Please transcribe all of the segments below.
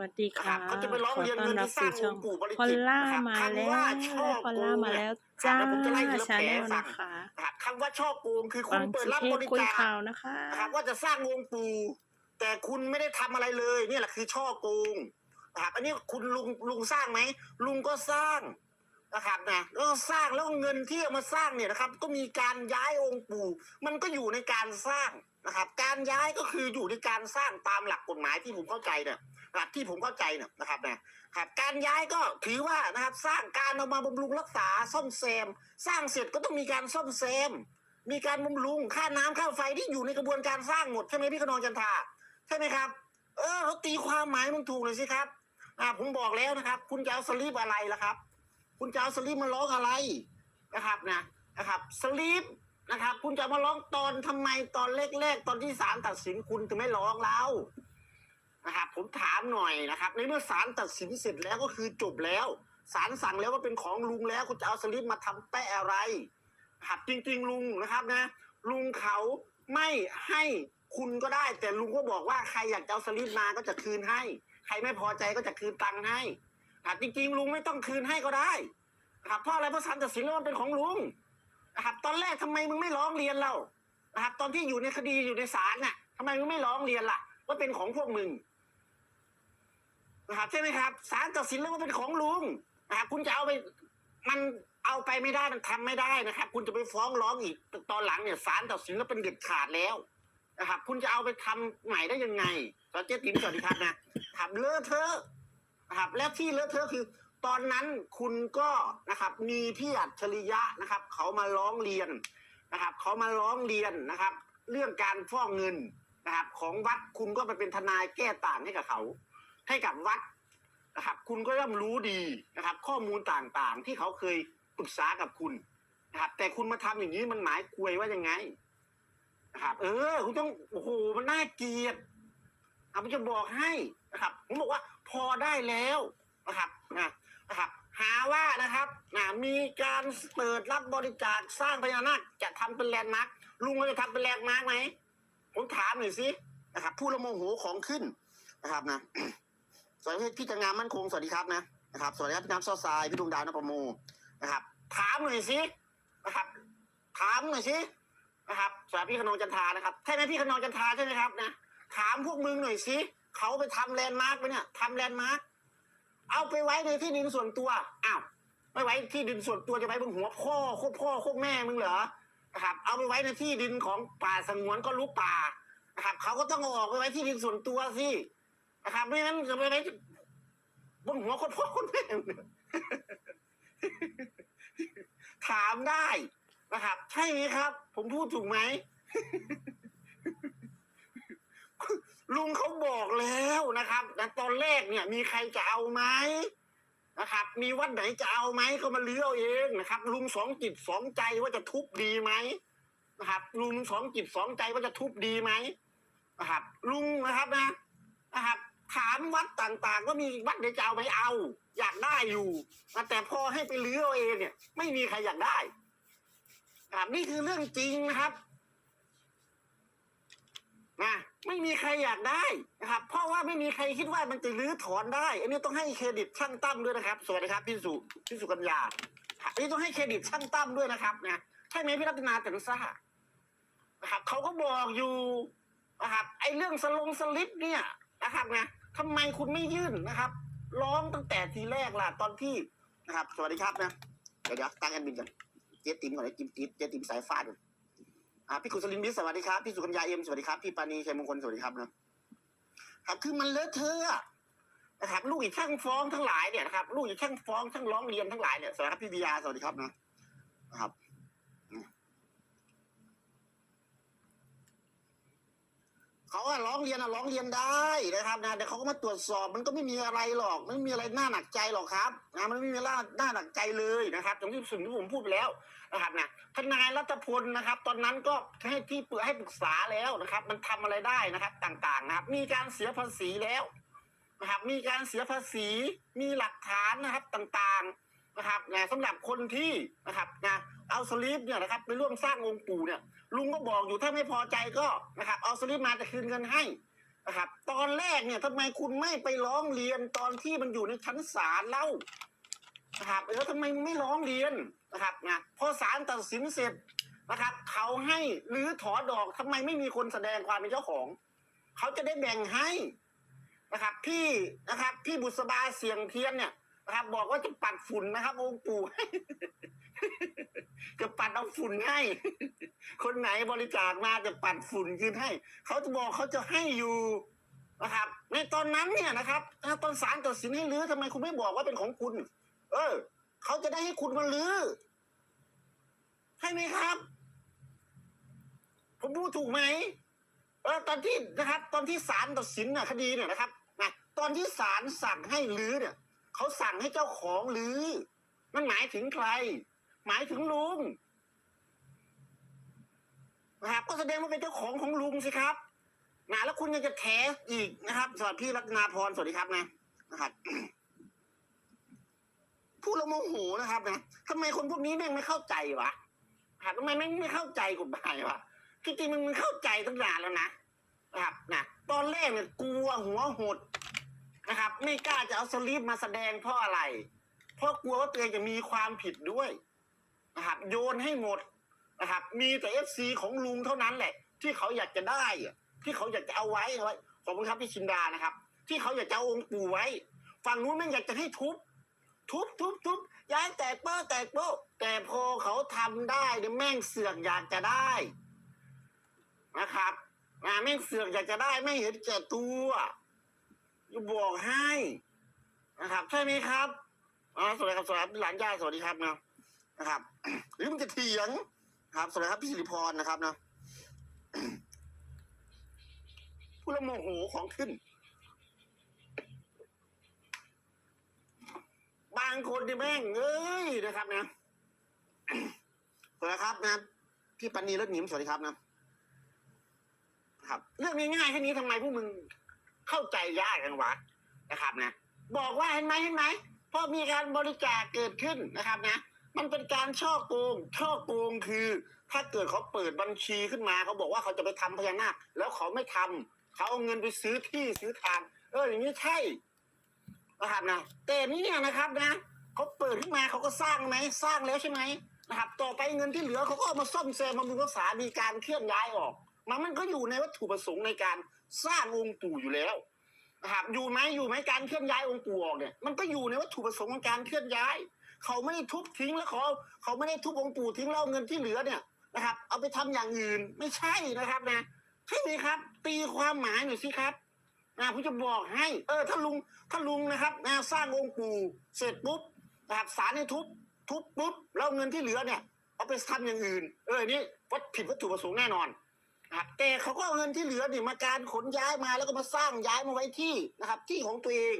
วัสดีนะคค่ะรับเขาจะไปร้องขอเรียนต้อนเงินรับที่สร้าสู่งอช่องงค์ปู่บริพอลจิตรล่านะครับมาคำแล้วว่าช่อพอลโกล่างมาเนี่ยแล้วครัจ้าบเดี๋ยวผมจะไล่ทีละชาแผลแนลฟังนะคะนะครับคำว่าช่อโกงคือคุฟัณงเปิดสิรับเทบพริคุยจาคข่าวนะคะนะครับว่าจะสร้างองค์ปู่แต่คุณไม่ได้ทำอะไรเลยเนี่ยแหละคือช่อโกงนะครับอันนี้คุณลุงลุงสร้างไหมลุงก็สร้างนะครับนะแล้วก็สร้างแล้วเงินที่เอามาสร้างเนี่ยนะครับ ก็มีการย้ายองค์ปู่ มันก็อยู่ในการสร้างนะครับ การย้ายก็คืออยู่ในการสร้างตามหลักกฎหมายที่ผมเข้าใจเนี่ย นะครับที่ผมเข้าใจเนี่ยนะครับนะครับการย้ายก็ถือว่านะครับสร้างการเอามาบำรุงรักษาซ่อมแซม สร้างเสร็จก็ต้องมีการซ่อมแซม มีการบำรุงค่าน้ำค่าไฟที่อยู่ในกระบวนการสร้างหมดใช่ไหมพี่ขนองจันทาใช่ไหมครับ เออเขาตีความหมายมันถูกเลยสิครับอ่าผมบอกแล้วนะครับ คุณจะเอาสลีปอะไรล่ะครับ คุณจะเอาสลีปมาร้ออะไรนะครับนะนะครับสลีปนะครับ คุณจะเอามาร้องตอนทำไมตอนแรกๆตอนที่ศาลตัดสินคุณถึงไม่ร้องแล้ว นะครับผมถามหน่อยนะครับ ในเมื่อศาลตัดสินเสร็จแล้วก็คือจบแล้วศาลสั่งแล้วว่าเป็นของลุงแล้วคุณจะเอาสลิปมาทำแปะอะไรครับจริง ๆ ลุงนะครับนะ ลุงเขาไม่ให้คุณก็ได้ แต่ลุงก็บอกว่าใครอยากจะเอาสลิปมาก็จะคืนให้ ใครไม่พอใจก็จะคืนตังค์ให้ครับจริง ๆ ลุงไม่ต้องคืนให้ก็ได้ครับเพราะอะไรเพราะศาลตัดสินแล้วมันเป็นของลุงนะครับตอนแรกทำไมมึงไม่ร้องเรียนเรานะครับตอนที่อยู่ในคดีอยู่ในศาลน่ะทำไมมึงไม่ร้องเรียนล่ะว่าเป็นของพวกมึง นะครับใช่ไหมครับศาลตัดสินแล้วว่าเป็นของลุงนะครับคุณจะเอาไปมันเอาไปไม่ได้มันทำไม่ได้นะครับ คุณจะไปฟ้องร้องอีกตอนหลังเนี่ยศาลตัดสินแล้วเป็นเด็ดขาดแล้วนะครับ คุณจะเอาไปทำใหม่ได้ยังไงตอนเจ๊ติ๋มสวัสดีครับนะครับเลอะเทอะนะครับ แล้วที่เลอะเทอะคือ ตอนนั้นคุณก็นะครับ มีพี่อัจฉริยะนะครับ เขามาร้องเรียนนะครับ เขามาร้องเรียนนะครับ เรื่องการฟ้อกเงินนะครับ ของวัดคุณก็ไปเป็นทนายแก้ต่างให้กับเขา ให้กับวัดนะครับ คุณก็ย่อมรู้ดีนะครับ ข้อมูลต่างๆ ที่เขาเคยปรึกษากับคุณนะครับ แต่คุณมาทำอย่างนี้มันหมายควยว่ายังไงนะครับ เออ คุณต้องโอ้โหมันน่าเกลียดอะผมจะบอกให้นะครับ ผมบอกว่าพอได้แล้วนะครับนะนะครับ หาว่านะครับนะมีการเปิดรับบริจาคสร้างพญานาคจะทำเป็นแลนด์มาร์คลุงก็จะทำเป็นแลนด์มาร์คไหมผมถามหน่อยสินะครับพูดและโมโหของขึ้นนะครับนะ สวัสดีพี่จังงามมั่นคงสวัสดีครับนะนะครับสวัสดีครับพี่น้ำซอทรายพี่ดวงดาวนประโมนะครับ ถามหน่อยสินะครับ ถามหน่อยสินะครับสวัสดีพี่ขนองจันทานะครับใช่ไหมพี่ขนองจันทาใช่ไหมครับนะถามพวกมึงหน่อยสิเขาไปทำแลนด์มาร์กไปเนี่ยทำแลนด์มาร์กเอาไปไว้ในที่ดินส่วนตัวอ้าวไม่ไว้ที่ดินส่วนตัวจะไว้บนหัวพ่อโคตรพ่อโคตรแม่มึงเหรอนะครับ เอาไปไว้ในที่ดินของป่าสงวนก็ลุกป่านะครับเขาก็ต้องเอาออกไปไว้ที่ดินส่วนตัวสิ นะครับไม่งั้นจะไปไว้บนหัวคนพ่อคนแม่ถามได้นะครับ ใช่ไหมครับ ผมพูดถูกไหมลุงเขาบอกแล้วนะครับแต่ตอนแรกเนี่ย มีใครจะเอาไหมนะครับ มีวัดไหนจะเอาไหมก็มาเลือกเอาเองนะครับ ลุงสองจิตสองใจว่าจะทุบดีไหมนะครับ ลุงสองจิตสองใจว่าจะทุบดีไหมนะครับ ลุงนะครับนะนะครับ ถามวัดต่างๆ ก็มีวัดเดียวจะเอาไปเอา อยากได้อยู่แต่พอให้ไปเลื้อเอาเองเนี่ย ไม่มีใครอยากได้ครับนี่คือเรื่องจริงนะครับนะไม่มีใครอยากได้นะครับ เพราะว่าไม่มีใครคิดว่ามันจะรื้อถอนได้ อันนี้ต้องให้เครดิตช่างตั้มด้วยนะครับ สวัสดีครับพี่สุพี่สุกัญญาอันนี้ต้องให้เครดิตช่างตั้มด้วยนะครับนะใช่ไหมพี่รัตนาแต่นซ่านะครับเขาก็บอกอยู่นะครับไอ้เรื่องสลงสลิปเนี่ย นะครับนะทำไมคุณไม่ยื่นนะครับ ร้องตั้งแต่ทีแรกล่ะตอนที่นะครับ สวัสดีครับนะเดี๋ยวเดี๋ยวตั้งแอนบินกันเจ๊ติ๋มก่อนเลยจิมจิ๊บเจ๊ติ๋มสายฟาดก่อนอ่าพี่กุศลินบิสสวัสดีครับพี่สุกัญญาเอ็มสวัสดีครับพี่ปานีชัยมงคลสวัสดีครับนะครับคือมันเลอะเทอะนะครับ ลูกอีกช่างฟ้องทั้งหลายเนี่ยนะครับ ลูกอีกช่างฟ้องทั้งร้องเรียนทั้งหลายเนี่ยสวัสดีครับพี่วิยาสวัสดีครับนะนะครับ เขาอะร้องเรียนอะร้องเรียนได้นะครับนะแต่เขาก็มาตรวจสอบมันก็ไม่มีอะไรหรอกไม่มีอะไรน่าหนักใจหรอกครับนะมันไม่มีอะไรน่าหนักใจเลยนะครับอย่างที่สิ่งที่ผมพูดไปแล้วนะครับนะทนายรัตพลนะครับ ตอนนั้นก็ให้ที่เปรึกให้ปรึกษาแล้วนะครับ มันทำอะไรได้นะครับต่างๆนะครับ มีการเสียภาษีแล้วนะครับ มีการเสียภาษีมีหลักฐานนะครับต่างๆนะครับนะสำหรับคนที่นะครับนะเอาสลิปเนี่ยนะครับไปร่วมสร้างองค์ปู่เนี่ย ลุงก็บอกอยู่ถ้าไม่พอใจก็นะครับ เอาสลิปมาจะคืนเงินให้นะครับ ตอนแรกเนี่ยทำไมคุณไม่ไปร้องเรียนตอนที่มันอยู่ในชั้นศาลเล่านะครับเออทำไมไม่ร้องเรียนนะครับนะพอศาลตัดสินเสร็จนะครับ เขาให้หรือถอดอกทำไมไม่มีคนแสดงความเป็นเจ้าของ เขาจะได้แบ่งให้นะครับพี่นะครับพี่บุษบาเสียงเทียนเนี่ยนะครับ บอกว่าจะปัดฝุ่นนะครับองค์ปู่จะปัดเอาฝุ่นให้ คนไหนบริจาคมาจะปัดฝุ่นคืนให้ เขาจะบอกเขาจะให้อยู่นะครับ ในตอนนั้นเนี่ยนะครับตอนศาลตัดสินให้รื้อทำไมคุณไม่บอกว่าเป็นของคุณ เออ เขาจะได้ให้คุณมาลื้อใช่ไหมครับ ผมพูดถูกไหมเออตอนที่นะครับ ตอนที่ศาลตัดสินน่ะคดีเนี่ยนะครับนะตอนที่ศาลสั่งให้รื้อเนี่ยเขาสั่งให้เจ้าของรื้อมันหมายถึงใคร หมายถึงลุง นะครับ ก็แสดงว่าเป็นเจ้าของของลุงสิครับนะแล้วคุณยังจะแถอีกนะครับสวัสดีพี่รัตนาพรสวัสดีครับนะนะครับพูดแล้วโมโหนะครับนะทำไมคนพวกนี้แม่งไม่เข้าใจวะครับทำไมแม่งไม่เข้าใจกฎหมายวะจริงๆมันมันเข้าใจตั้งนานแล้วนะนะครับนะตอนแรกเนี่ยกลัวหัวหดนะครับ ไม่กล้าจะเอาสลิปมาแสดงเพราะอะไร เพราะกลัวว่าตัวเองจะมีความผิดด้วยนะครับโยนให้หมด นะครับ มีแต่เอฟซีของลุงเท่านั้นแหละ ที่เขาอยากจะได้อะที่เขาอยากจะเอาไว้เอาไว้ขอบคุณครับพี่ชินดานะครับ ที่เขาอยากจะเอาองค์ปู่ไว้ ฝั่งนู้นแม่งอยากจะให้ทุบ ทุบทุบทุบย้ายแตกเป้อแตกโป้แต่พอเขาทำได้เนี่ยแม่งเสือกอยากจะได้นะครับอ่าแม่งเสือกอยากจะได้ไม่เห็นแก่ตัวจะบอกให้นะครับ ใช่ไหมครับอ่าสวัสดีครับสวัสดีครับหลานย่าสวัสดีครับนะนะครับหรือมึงจะเถียง ครับสวัสดีครับพี่สิริพรนะครับนะผู้ละโมโหของขึ้น บางคนที่แม่งเอ้ยนะครับนะสวัสดีครับนะพี่ปันนีรถหนิมสวัสดีครับนะครับ เรื่องง่ายๆแค่นี้ทำไมพวกมึงเข้าใจยากกันวะนะครับนะ บอกว่าเห็นไหมเห็นไหมพอมีการบริจาคเกิดขึ้นนะครับนะ มันเป็นการช่อโกง ช่อโกงคือ ถ้าเกิดเขาเปิดบัญชีขึ้นมาเขาบอกว่าเขาจะไปทำพญานาคแล้วเขาไม่ทำเขาเอาเงินไปซื้อที่ซื้อทาง เอออย่างนี้ใช่นะครับนะแต่เนี่ยนะครับนะเขาเปิดขึ้นมาเขาก็สร้างไหมสร้างแล้วใช่ไหมนะครับ ต่อไปเงินที่เหลือเขาก็เอามาซ่อมแซมบำรุงรักษามีการเคลื่อนย้ายออก มันมันก็อยู่ในวัตถุประสงค์ในการสร้างองค์ปู่อยู่แล้วนะครับอยู่ไหมอยู่ไหมการเคลื่อนย้ายองค์ปู่ออกเนี่ยมันก็อยู่ในวัตถุประสงค์ของการเคลื่อนย้าย เขาไม่ได้ทุบทิ้งแล้วเขาเขาไม่ได้ทุบองค์ปู่ทิ้งแล้วเอาเงินที่เหลือเนี่ยนะครับ เอาไปทำอย่างอื่นไม่ใช่นะครับนะใช่ไหมครับ ตีความหมายหน่อยสิครับนะผมจะบอกให้ เออถ้าลุงถ้าลุงนะครับนะสร้างองค์ปู่เสร็จปุ๊บนะครับสารให้ทุบทุบปุ๊บแล้วเงินที่เหลือเนี่ย เอาไปทำอย่างอื่น เออนี่วัตผิดวัตถุประสงค์แน่นอน แต่เขาก็เอาเงินที่เหลือนี่มาการขนย้ายมาแล้วก็มาสร้างย้ายมาไว้ที่นะครับ ที่ของตัวเอง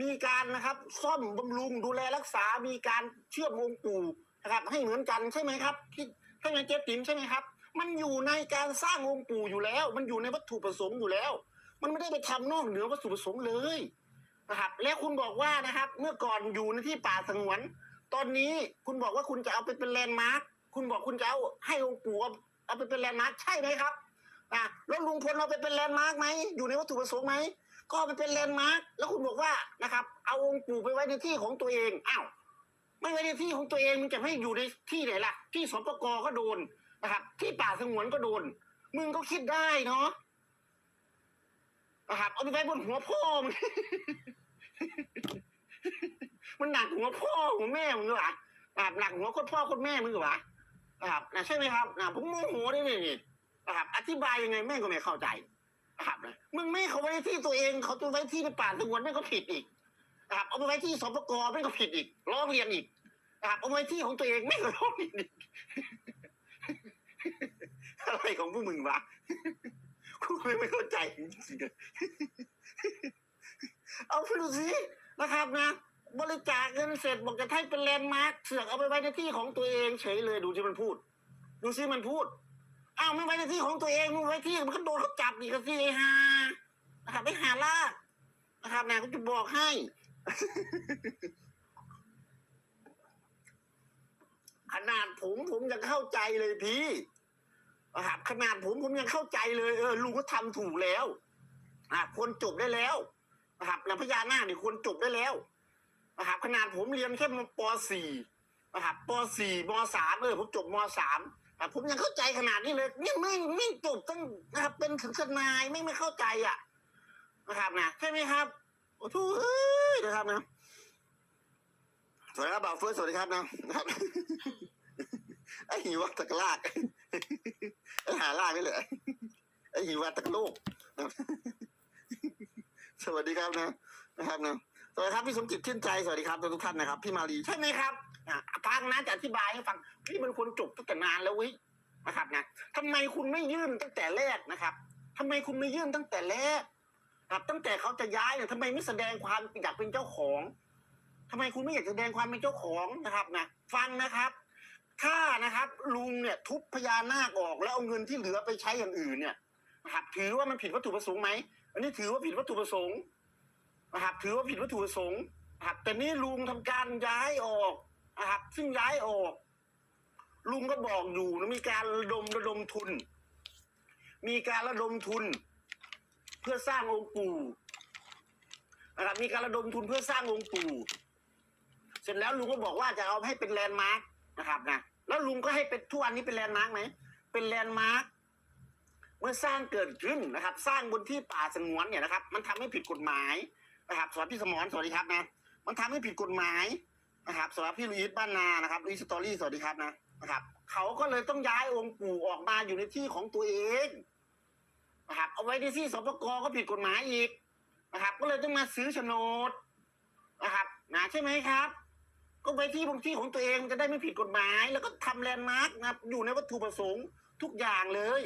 มีการนะครับ ซ่อมบำรุงดูแลรักษา มีการเชื่อมองค์ปู่นะครับ ให้เหมือนกันใช่ไหมครับที่ใช่ไหมเจ๊ติ๋มใช่ไหมครับ มันอยู่ในการสร้างองค์ปู่อยู่แล้ว มันอยู่ในวัตถุประสงค์อยู่แล้ว มันไม่ได้ไปทำนอกเหนือวัตถุประสงค์เลยนะครับ แล้วคุณบอกว่านะครับ เมื่อก่อนอยู่ในที่ป่าสงวน ตอนนี้คุณบอกว่าคุณจะเอาไปเป็นแลนด์มาร์คคุณบอกคุณจะเอาให้องค์ปู่เอาไปเป็นแลนด์มาร์คใช่ไหมครับ อะแล้วลุงพลเอาไปเป็นแลนด์มาร์คไหมอยู่ในวัตถุประสงค์ไหมก็เอาไปเป็นแลนด์มาร์คแล้วคุณบอกว่านะครับ เอาองค์ปู่ไปไว้ในที่ของตัวเองอ้าวไม่ไว้ในที่ของตัวเองมึงจะให้อยู่ในที่ไหนล่ะ ที่สปกก็โดนนะครับ ที่ป่าสงวนก็โดน มึงก็คิดได้เนาะนะครับเอาไปไว้บนหัวพ่อมึงมันหนักหัวพ่อหัวแม่มึงเหรอนะครับหนักหัวคนพ่อคนแม่มึงเหรอนะครับนะใช่ไหมครับนะผมโมโหได้เลยนี่ นะครับ อธิบายยังไงแม่งก็ไม่เข้าใจนะครับนะมึงไม่เขาไว้ที่ตัวเองเขาตัวไว้ที่ในป่าสงวนแม่งก็ผิดอีกนะครับเอาไปไว้ที่สปกแม่งก็ผิดอีกร้องเรียนอีกนะครับเอาไว้ที่ของตัวเองแม่งก็ร้องเรียนอีกอะไรของพวกมึงวะกูไม่ไม่เข้าใจจริงๆเอาไปดูสินะครับนะบริจาคเงินเสร็จบอกจะให้เป็นแลนด์มาร์คเสือกเอาไปไว้ในที่ของตัวเองเฉยเลยดูที่มันพูด ดูสิมันพูด อ้าวไม่ไว้ในที่ของตัวเองมึงไว้ที่มันก็โดนเขาจับอีกก็สิไอ้ฮานะครับไอ้หาลากนะครับนะก็จะบอกให้ ขนาดผมผมยังเข้าใจเลยพี่นะครับขนาดผมผมยังเข้าใจเลย เออลุงก็ทำถูกแล้วอะควรจบได้แล้วนะครับแล้วพญานาคเนี่ยควรจบได้แล้วนะครับขนาดผมเรียนแค่มป .4 นะครับป .4 ม .3 เออผมจบม .3 ผมยังเข้าใจขนาดนี้เลยเนี่ยไม่ไม่จบต้องนะครับ เป็นถึงทนายไม่ไม่เข้าใจอะนะครับนะใช่ไหมครับโอ้โหเอ้ยนะครับนะสวัสดีครับบ่าวเฟิร์สสวัสดีครับนะนะครับไอหิวตะกลากไอหาลากนี่เลยไอหิวตะกโลกสวัสดีครับนะนะครับนะสวัสดีครับพี่สมจิตชื่นใจสวัสดีครับทุกท่านนะครับ พี่มาลีใช่ไหมครับ ฟังนะจะอธิบายให้ฟังพี่มันควรจบตั้งแต่นานแล้ววินะครับนะทำไมคุณไม่ยื่นตั้งแต่แรกนะครับทำไมคุณไม่ยื่นตั้งแต่แรกครับตั้งแต่เขาจะย้ายเนี่ยทำไมไม่แสดงความอยากเป็นเจ้าของทำไมคุณไม่อยากแสดงความเป็นเจ้าของนะครับนะฟังนะครับ ถ้านะครับ ลุงเนี่ยทุบพญานาคออกแล้วเอาเงินที่เหลือไปใช้อย่างอื่นเนี่ยนะครับถือว่ามันผิดวัตถุประสงค์ไหมอันนี้ถือว่าผิดวัตถุประสงค์นะครับถือว่าผิดวัตถุประสงค์นะครับแต่นี่ลุงทำการย้ายออก นะครับ ซึ่งย้ายออก ลุงก็บอกอยู่นะมีการระดมระดมทุน มีการระดมทุน เพื่อสร้างองค์ปู่นะครับมีการระดมทุนเพื่อสร้างองค์ปู่เสร็จแล้วลุงก็บอกว่าจะเอาให้เป็นแลนด์มาร์กนะครับนะแล้วลุงก็ให้เป็นทุกวันนี้เป็นแลนด์มาร์กไหมเป็นแลนด์มาร์กเมื่อสร้างเกิดขึ้นนะครับ สร้างบนที่ป่าสงวนเนี่ยนะครับ มันทำให้ผิดกฎหมายนะครับสวัสดีสมรสวัสดีครับนะ มันทำให้ผิดกฎหมาย นะครับสำหรับพี่ลุยส์บ้านนานะครับลุยสตอรี่สวัสดีครับนะนะครับเขาก็เลยต้องย้ายองค์ปู่ออกมาอยู่ในที่ของตัวเองนะครับเอาไว้ในที่สปกก็ผิดกฎหมายอีกนะครับ ก็เลยต้องมาซื้อโฉนดนะครับนะใช่ไหมครับ ก็ไว้ที่บางที่ของตัวเองจะได้ไม่ผิดกฎหมาย แล้วก็ทำแลนด์มาร์กนะครับอยู่ในวัตถุประสงค์ทุกอย่างเลย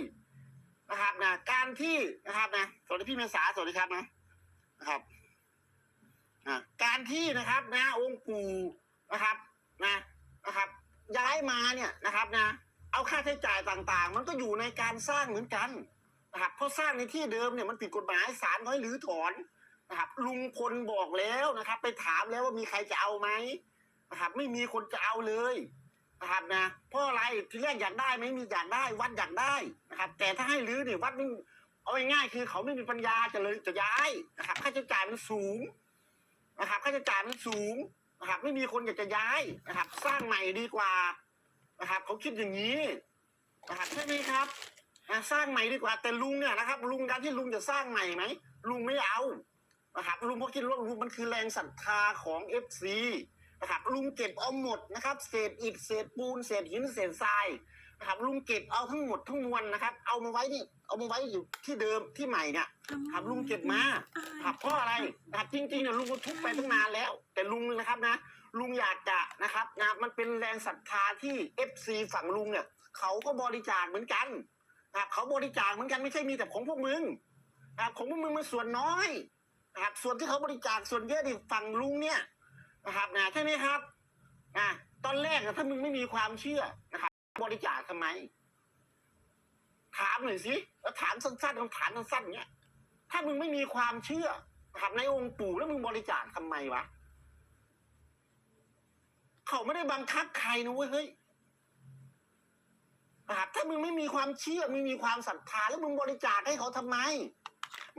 นะครับนะการที่นะครับนะสวัสดีพี่เมษาสวัสดีครับนะนะครับนะการที่นะครับนะองค์ปู่ นะครับนะนะครับ ย้ายมาเนี่ยนะครับนะเอาค่าใช้จ่ายต่างๆ มันก็อยู่ในการสร้างเหมือนกันนะครับเพราะสร้างในที่เดิมเนี่ยมันผิดกฎหมายศาลน้อยหรือถอนนะครับลุงพลบอกแล้วนะครับ ไปถามแล้วว่ามีใครจะเอาไหมนะครับ ไม่มีคนจะเอาเลยนะครับนะเพราะอะไรที่แรกอยากได้ไหมมีอยากได้วัดอยากได้นะครับ แต่ถ้าให้รื้อเนี่ยวัดไม่เอาง่ายๆคือเขาไม่มีปัญญาจะเลยจะย้ายนะครับ ค่าใช้จ่ายมันสูงนะครับ ค่าใช้จ่ายมันสูง นะครับ ไม่มีคนอยากจะย้ายนะครับ สร้างใหม่ดีกว่านะครับเขาคิดอย่างนี้นะครับใช่ไหมครับนะสร้างใหม่ดีกว่าแต่ลุงเนี่ยนะครับ ลุงการที่ลุงจะสร้างใหม่ไหมลุงไม่เอานะครับลุงเพราะคิดว่าลุงมันคือแรงศรัทธาของเอฟซีนะครับลุงเก็บเอาหมดนะครับ เศษอิฐเศษปูนเศษหินเศษทราย ครับลุงเก็บเอาทั้งหมดทั้งมวลนะครับ เอามาไว้นี่เอามาไว้อยู่ที่เดิมที่ใหม่เนี่ยครับลุงเก็บมาครับเพราะอะไรนะครับจริงๆเนี่ยลุงก็ทุบไปตั้งนานแล้ว แต่ลุงนะครับนะ ลุงอยากจะนะครับนะมันเป็นแรงศรัทธาที่เอฟซีฝั่งลุงเนี่ยเขาก็บริจาคเหมือนกันนะครับเขาบริจาคเหมือนกันไม่ใช่มีแต่ของพวกมึงนะครับของพวกมึงมันส่วนน้อยนะครับส่วนที่เขาบริจาคส่วนเยอะที่ฝั่งลุงเนี่ยนะครับนะใช่ไหมครับอะตอนแรกอะถ้ามึงไม่มีความเชื่อนะครับ บริจาคทำไม ถามหน่อยสิแล้วถามสั้นๆคำถามสั้นๆเนี้ย ถ้ามึงไม่มีความเชื่อนะครับในองค์ปู่แล้วมึงบริจาคทำไมวะเขาไม่ได้บังคับใครนะเว้ยเฮ้ยถ้ามึงไม่มีความเชื่อไม่มีความศรัทธาแล้วมึงบริจาคให้เขาทำไม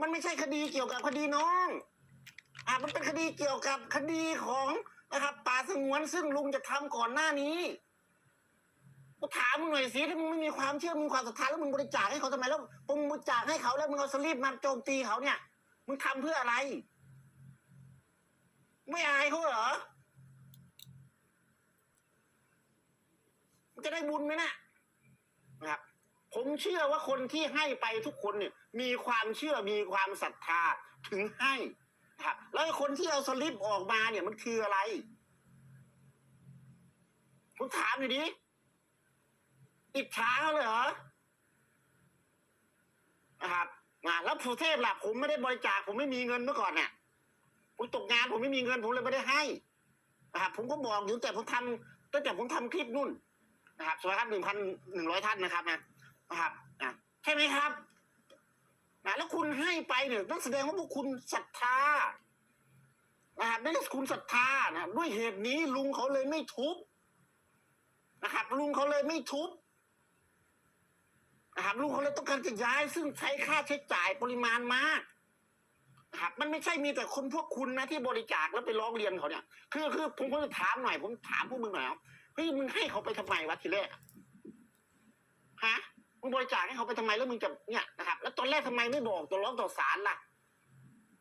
มันไม่ใช่คดีเกี่ยวกับคดีน้องอะมันเป็นคดีเกี่ยวกับคดีของนะครับป่าสงวนซึ่งลุงจะทำก่อนหน้านี้ กูถามมึงหน่อยสิถ้ามึงไม่มีความเชื่อมึงความศรัทธาแล้วมึงบริจาคให้เขาทำไมแล้วมึงบริจาคให้เขาแล้วมึงเอาสลิปมาโจมตีเขาเนี่ย มึงทำเพื่ออะไร ไม่อายเขาเหรอมึงจะได้บุญไหมน่ะนะครับ ผมเชื่อว่าคนที่ให้ไปทุกคนเนี่ย มีความเชื่อมีความศรัทธาถึงให้นะครับแล้วคนที่เอาสลิปออกมาเนี่ยมันคืออะไรผมถามหน่ดิ อิจฉาเขาเลยเหรอนะครับอ่าแล้วสุเทพล่ะผมไม่ได้บริจาคผมไม่มีเงินเมื่อก่อนเนี่ยผมตกงานผมไม่มีเงินผมเลยไม่ได้ให้นะครับผมก็บอกอยู่แต่ผมทำตั้งแต่ผมทำคลิปนู่นนะครับสวัสดีครับหนึ่งพันหนึ่งร้อยท่านนะครับนะนะครับอะใช่ไหมครับนะแล้วคุณให้ไปเนี่ยต้องแสดงว่าพวกคุณศรัทธานะครับนั่นคุณศรัทธานะด้วยเหตุนี้ลุงเขาเลยไม่ทุบนะครับลุงเขาเลยไม่ทุบ นะครับลุงเขาเลยต้องการจะย้าย ซึ่งใช้ค่าใช้จ่ายปริมาณมากนะครับมันไม่ใช่มีแต่คนพวกคุณนะที่บริจาคแล้วไปร้องเรียนเขาเนี่ย คือคือผมก็จะถามหน่อย ผมถามพวกมึงหน่อยเอาเฮ้ยมึงให้เขาไปทำไมวะทีแรกฮะมึงบริจาคให้เขาไปทำไมแล้วมึงจะเนี่ยนะครับ แล้วตอนแรกทำไมไม่บอกตัวร้องต่อศาลล่ะ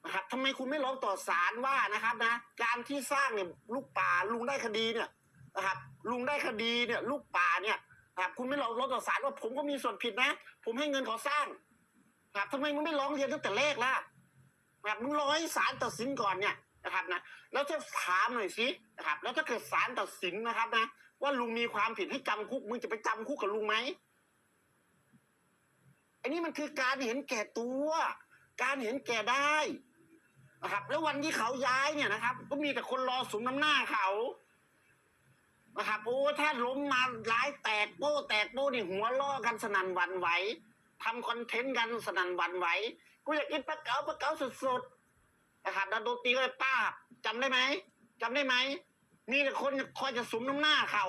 นะครับทำไมคุณไม่ร้องต่อศาลว่านะครับ นะ การที่สร้างเนี่ยลูกป่าลุงได้คดีเนี่ยนะครับ ลุงได้คดีเนี่ย ลูกป่าเนี่ย นะครับคุณไม่ร้องร้องต่อศาลว่าผมก็มีส่วนผิดนะ ผมให้เงินเขาสร้างนะครับทำไมมึงไม่ร้องเรียนตั้งแต่แรกล่ะนะครับมึงรอให้ศาลตัดสินก่อนเนี่ยนะครับนะแล้วจะถามหน่อยสินะครับ แล้วถ้าเกิดศาลตัดสินนะครับนะว่าลุงมีความผิดให้จำคุกมึงจะไปจำคุกกับลุงไหมอันนี้มันคือการเห็นแก่ตัว การเห็นแก่ได้นะครับ แล้ววันที่เขาย้ายเนี่ยนะครับ ก็มีแต่คนรอสมน้ำหน้าเขา นะครับโอ้ถ้าล้มมาร้ายแตกโป้แตกโป้นี่หัวล้อกันสนั่นหวันไหวทำคอนเทนต์กันสนั่นหวันไหวกูอยากกินปลาเก๋าปลาเก๋าสดๆนะครับแล้วโดนตีก็เลยป้าบจำได้ไหมจำได้ไหมมีแต่คนคอยจะสมน้ำหน้าเขา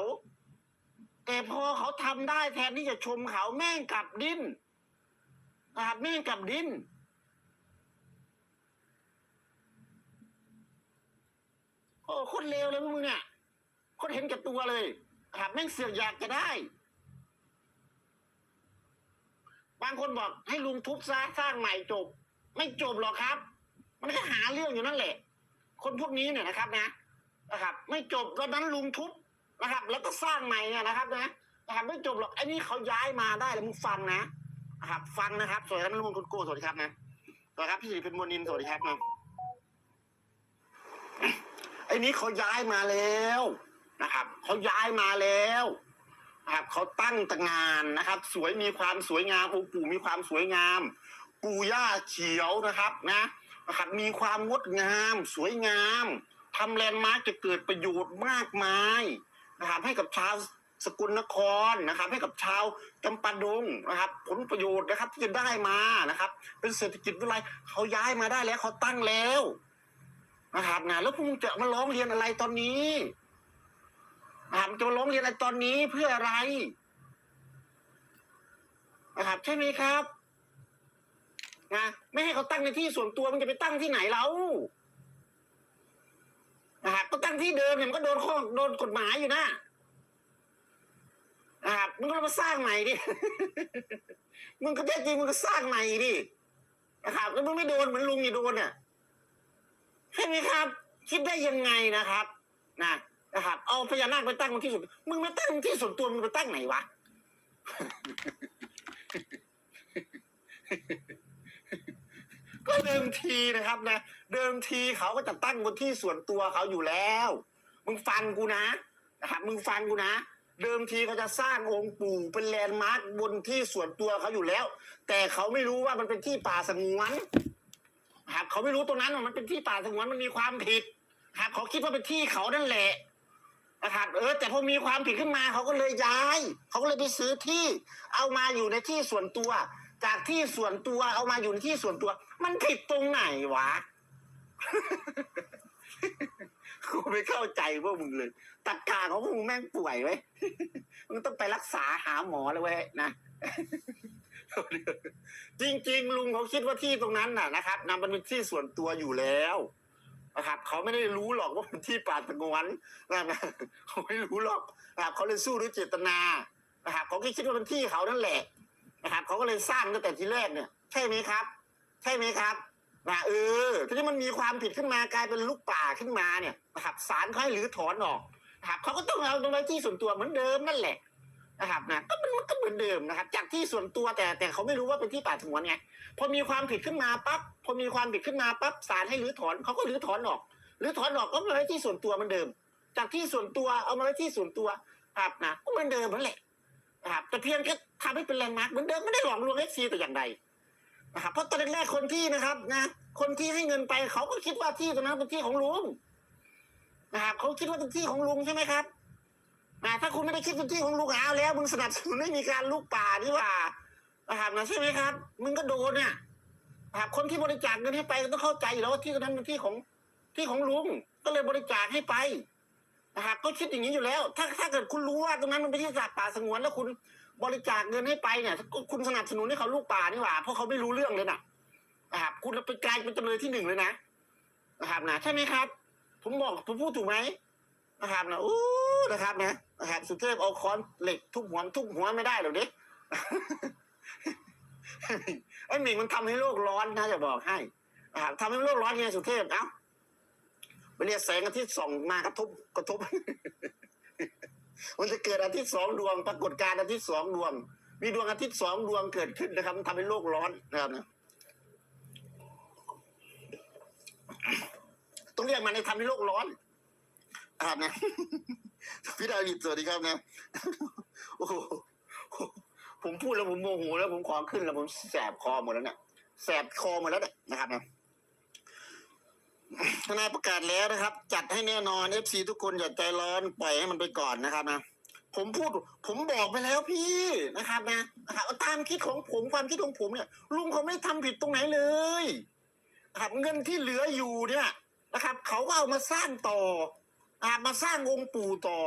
แต่พอเขาทำได้แทนที่จะชมเขาแม่งกลับดิ้นนะครับแม่งกลับดิ้นโอ้คนเลวเลยพวกมึงเนี่ย คนเห็นแกับตัวเลยครับแม่งเสือกอยากจะได้ บางคนบอกให้ลุงทุบซะสร้างใหม่จบ ไม่จบหรอกครับ มันก็หาเรื่องอยู่นั่นแหละ คนพวกนี้เนี่ยนะครับนะนะครับ ไม่จบตอนนั้นลุงทุบนะครับ แล้วก็สร้างใหม่เนี่ยนะครับ นะนะครับไม่จบหรอกไอ้นี่เขาย้ายมาได้แล้วมึงฟังนะนะครับ ฟังนะครับ สวัสดีครับลุงคุณโก้สวัสดีครับนะสวัสดีครับพี่สิริเป็นมวลนินสวัสดีครับนะไอ้นี้เขาย้ายมาแล้ว นะครับเขาย้ายมาแล้วนะครับเขาตั้งตระงานนะครับ สวยมีความสวยงามองค์ปู่มีความสวยงามปู่ย่าเขียวนะครับนะนะครับมีความงดงามสวยงามทำแลนด์มาร์กจะเกิดประโยชน์มากมายนะครับให้กับชาวสกลนครนะครับ ให้กับชาวจำปาดงนะครับ ผลประโยชน์นะครับที่จะได้มานะครับ เป็นเศรษฐกิจวิไลเขาย้ายมาได้แล้วเขาตั้งแล้วนะครับนะแล้วพวกมึงจะมาร้องเรียนอะไรตอนนี้ นะครับจะมาร้องเรียนอะไรตอนนี้เพื่ออะไรนะครับใช่ไหมครับนะไม่ให้เขาตั้งในที่ส่วนตัวมันจะไปตั้งที่ไหนเรานะครับก็ตั้งที่เดิมเนี่ยมันก็โดนข้อโดนกฎหมายอยู่นะนะครับมึงก็มาสร้างใหม่ดิมึงก็แท้จริงมึงก็สร้างใหม่ดินะครับแล้วมึงไม่โดนเหมือนลุงนี่โดนอะใช่ไหมครับ คิดได้ยังไงนะครับนะ นะครับเอาพญานาคไปตั้งบนที่ส่วนมึงมาตั้งที่ส่วนตัวมึงไปตั้งไหนวะก็เดิมทีนะครับนะเดิมทีเขาก็จะตั้งบนที่ส่วนตัวเขาอยู่แล้ว มึงฟังกูนะนะครับมึงฟังกูนะเดิมทีเขาจะสร้างองค์ปู่เป็นแลนด์มาร์คบนที่ส่วนตัวเขาอยู่แล้ว แต่เขาไม่รู้ว่ามันเป็นที่ป่าสงวนครับเขาไม่รู้ตรงนั้นว่ามันเป็นที่ป่าสงวนมันมีความผิดครับเขาคิดว่าเป็นที่เขานั่นแหละ นะครับเออแต่พอมีความผิดขึ้นมาเขาก็เลยย้ายเขาก็เลยไปซื้อที่เอามาอยู่ในที่ส่วนตัว จากที่ส่วนตัวเอามาอยู่ในที่ส่วนตัว มันผิดตรงไหนวะกูไม่เข้าใจพวกมึงเลยตักกาของพวกมึงแม่งป่วยไว้มึงต้องไปรักษาหาหมอเลยเว้ยนะจริงๆ ลุงเขาคิดว่าที่ตรงนั้นน่ะนะครับนะมันเป็นที่ส่วนตัวอยู่แล้ว นะครับเขาไม่ได้รู้หรอกว่าเป็นที่ป่าสงวนนะครับเขาไม่รู้หรอกนะครับเขาเลยสู้ด้วยเจตนานะครับเขาคิดว่าเป็นที่เขานั่นแหละนะครับเขาก็เลยสร้างตั้งแต่ทีแรกเนี่ยใช่ไหมครับ ใช่ไหมครับนะเออทีนี้มันมีความผิดขึ้นมากลายเป็นลูกป่าขึ้นมาเนี่ยนะครับศาลเขาให้หรือถอนออกนะครับเขาก็ต้องเอาตรงไว้ที่ส่วนตัวเหมือนเดิมนั่นแหละ นะครับนะก็มันก็เหมือนเดิมนะครับ จากที่ส่วนตัวแต่แต่เขาไม่รู้ว่าเป็นที่ป่าสงวนไงพอมีความผิดขึ้นมาปั๊บพอมีความผิดขึ้นมาปั๊บศาลให้รื้อถอนเขาก็รื้อถอนออกรื้อถอนออกก็มาไว้ที่ส่วนตัวเหมือนเดิม จากที่ส่วนตัวเอามาไว้ที่ส่วนตัวครับนะก็เหมือนเดิมนั่นแหละนะครับแต่เพียงแค่ทำให้เป็นแลนด์มาร์คเหมือนเดิมไม่ได้หลอกลวงเอฟซีแต่อย่างใดนะครับเพราะตอนแรกๆคนที่นะครับนะคนที่ให้เงินไปเขาก็คิดว่าที่ตรงนั้นเป็นที่ของลุงนะครับเขาคิดว่าเป็นที่ของลุงใช่ไหมครับ นะถ้าคุณไม่ได้คิดเป็นที่ของลูกเอาแล้ว มึงสนับสนุนให้มีการลุกป่านี่หว่านะครับนะใช่ไหมครับ มึงก็โดนเนี่ยครับคนที่บริจาคเงินให้ไปก็ต้องเข้าใจอยู่แล้วว่าที่นั้นเป็นที่ของที่ของลุงก็เลยบริจาคให้ไปนะครับก็คิดอย่างนี้อยู่แล้ว ถ้าถ้าเกิดคุณรู้ว่าตรงนั้นมันเป็นที่สัตว์ป่าสงวนแล้วคุณบริจาคเงินให้ไปเนี่ยก็คุณสนับสนุนให้เขาลูกป่านี่หว่าเพราะเขาไม่รู้เรื่องเลยน่ะนะครับคุณไปกลายเป็นจำเลยที่หนึ่งเลยนะนะครับนะใช่ไหมครับ ผมบอกผมพูดถูกไหม นะครับนะอู้นะครับนะนะครับสุเทพเอาค้อนเหล็กทุบหัวทุบหัวไม่ได้หรอกเด็กไอ้หมิงมันทำให้โลกร้อนนะจะบอกให้นะครับทำให้โลกร้อนไงสุเทพเอ้าไปเรียกแสงอาทิตย์ส่องมากระทบกระทบ มันจะเกิดอาทิตย์สองดวง ปรากฏการอาทิตย์สองดวง มีดวงอาทิตย์สองดวงเกิดขึ้นนะครับมันทำให้โลกร้อนนะครับนะต้องเรียกมันในทำให้โลกร้อน นะครับนะพี่ดาวิดสวัสดีครับนะโอ้โหผมพูดแล้วผมโมโหแล้วผมขอขึ้นแล้วผมแสบคอหมดแล้วเนี่ยแสบคอหมดแล้วเนี่ยนะครับนะทนายประกาศแล้วนะครับ จัดให้แน่นอนเอฟซีทุกคนอย่าใจร้อนปล่อยให้มันไปก่อนนะครับนะผมพูด ผมบอกไปแล้วพี่นะครับนะตามคิดของผมความคิดของผมเนี่ย ลุงเขาไม่ทำผิดตรงไหนเลยนะครับเงินที่เหลืออยู่เนี่ยนะครับ เขาก็เอามาสร้างต่อ มาสร้างองค์ปู่ต่อ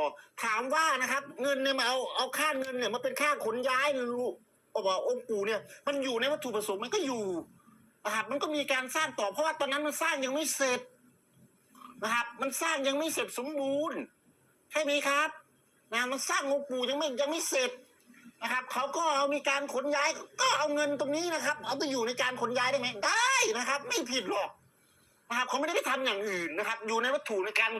ถามว่านะครับ เงินเนี่ยมาเอาเอาค่าเงินเนี่ยมาเป็นค่าขนย้ายนะลูกบอกว่าองค์ปู่เนี่ย มันอยู่ในวัตถุประสงค์มันก็อยู่นะครับมันก็มีการสร้างต่อเพราะว่าตอนนั้นมันสร้างยังไม่เสร็จนะครับ มันสร้างยังไม่เสร็จสมบูรณ์ใช่ไหมครับนะมันสร้างองค์ปู่ยังไม่ยังไม่เสร็จนะครับเขาก็เอามีการขนย้ายก็เอาเงินตรงนี้นะครับ เอาไปอยู่ในการขนย้ายได้ไหมได้นะครับ ไม่ผิดหรอกนะครับเขาไม่ได้ไปทำอย่างอื่นนะครับ อยู่ในวัตถุในการ